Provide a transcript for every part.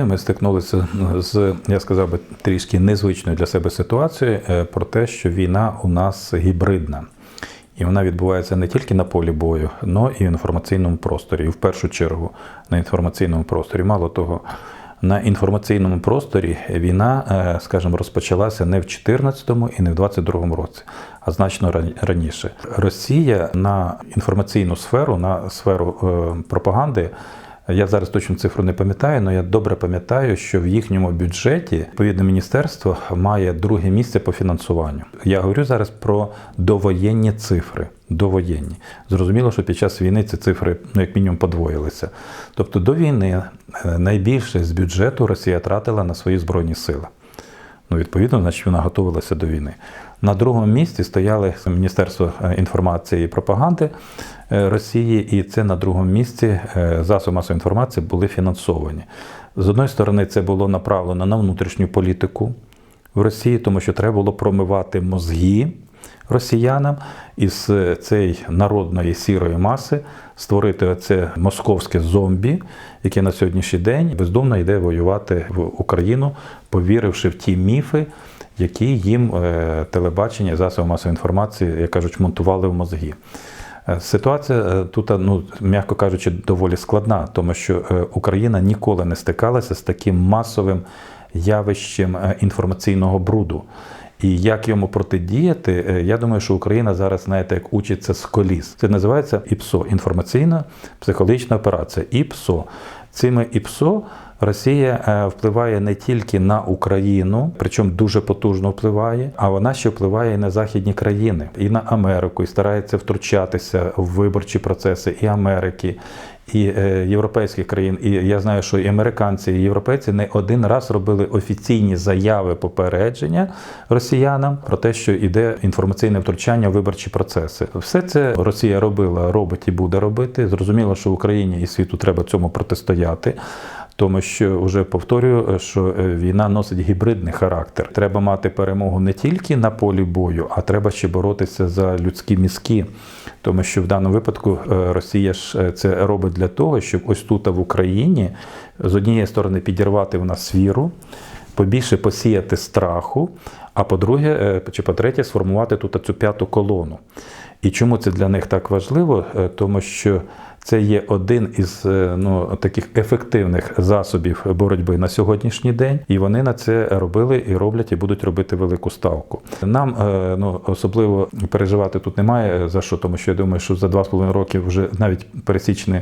Ми стикнулися з, я сказав би, трішки незвичною для себе ситуацією е, про те, що війна у нас гібридна. І вона відбувається не тільки на полі бою, але і в інформаційному просторі. І в першу чергу на інформаційному просторі. Мало того, на інформаційному просторі війна, е, скажімо, розпочалася не в 2014 і не в 2022 році, а значно ран- раніше. Росія на інформаційну сферу, на сферу е, пропаганди. Я зараз точно цифру не пам'ятаю, але я добре пам'ятаю, що в їхньому бюджеті відповідне міністерство має друге місце по фінансуванню. Я говорю зараз про довоєнні цифри. Довоєнні. Зрозуміло, що під час війни ці цифри, ну як мінімум, подвоїлися. Тобто до війни е, найбільше з бюджету Росія тратила на свої збройні сили. Ну, відповідно, значить, вона готувалася до війни. На другому місці стояли Міністерство е, інформації і пропаганди е, Росії, і це на другому місці е, засоби масової інформації були фінансовані. З одної сторони, це було направлено на внутрішню політику в Росії, тому що треба було промивати мозги росіянам із цієї народної сірої маси створити оце московське зомбі, яке на сьогоднішній день бездумно йде воювати в Україну, повіривши в ті міфи, які їм е, телебачення, засоби масової інформації, як кажуть, монтували в мозги. Е, Ситуація е, тут, ну м'яко кажучи, доволі складна, тому що Україна ніколи не стикалася з таким масовим явищем інформаційного бруду. І як йому протидіяти, е, я думаю, що Україна зараз, знаєте, як учиться з коліс. Це називається ІПСО інформаційна психологічна операція. ІПСО. Цими ІПСО Росія е, впливає не тільки на Україну, причому дуже потужно впливає, а вона ще впливає і на західні країни, і на Америку, і старається втручатися в виборчі процеси і Америки. І е, європейських країн, і я знаю, що і американці, і європейці не один раз робили офіційні заяви попередження росіянам про те, що йде інформаційне втручання в виборчі процеси. Все це Росія робила, робить і буде робити. Зрозуміло, що Україні і світу треба цьому протистояти. Тому що вже повторюю, що е, війна носить гібридний характер. Треба мати перемогу не тільки на полі бою, а треба ще боротися за людські мізки. Тому що в даному випадку е, Росія ж е, це робить для того, щоб ось тут в Україні з однієї сторони підірвати в нас віру, побільше посіяти страху. А по-друге, чи по-третє, сформувати тут цю п'яту колону. І чому це для них так важливо? Тому що це є один із ну, таких ефективних засобів боротьби на сьогоднішній день, і вони на це робили і роблять, і будуть робити велику ставку. Нам ну, особливо переживати тут немає за що, тому що я думаю, що за два з половиною роки вже навіть пересічний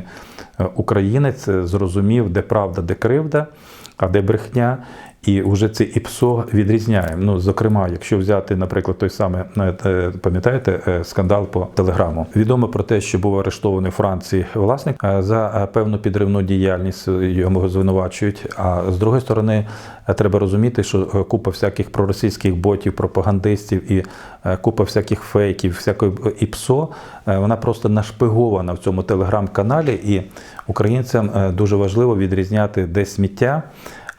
українець зрозумів, де правда, де кривда, а де брехня. І вже це ІПСО відрізняє. Ну, зокрема, якщо взяти, наприклад, той самий, пам'ятаєте, скандал по телеграму. Відомо про те, що був арештований у Франції власник за певну підривну діяльність йому звинувачують. А з другої сторони, треба розуміти, що купа всяких проросійських ботів, пропагандистів і купа всяких фейків, всякої ІПСО, вона просто нашпигована в цьому телеграм-каналі, і українцям дуже важливо відрізняти де сміття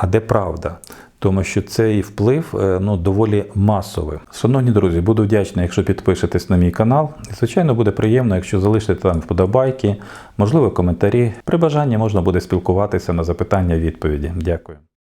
а де правда. Тому що цей вплив ну, доволі масовий. Шановні друзі, буду вдячний, якщо підпишетесь на мій канал. І, звичайно, буде приємно, якщо залишите там вподобайки, можливо, коментарі. При бажанні можна буде спілкуватися на запитання відповіді. Дякую.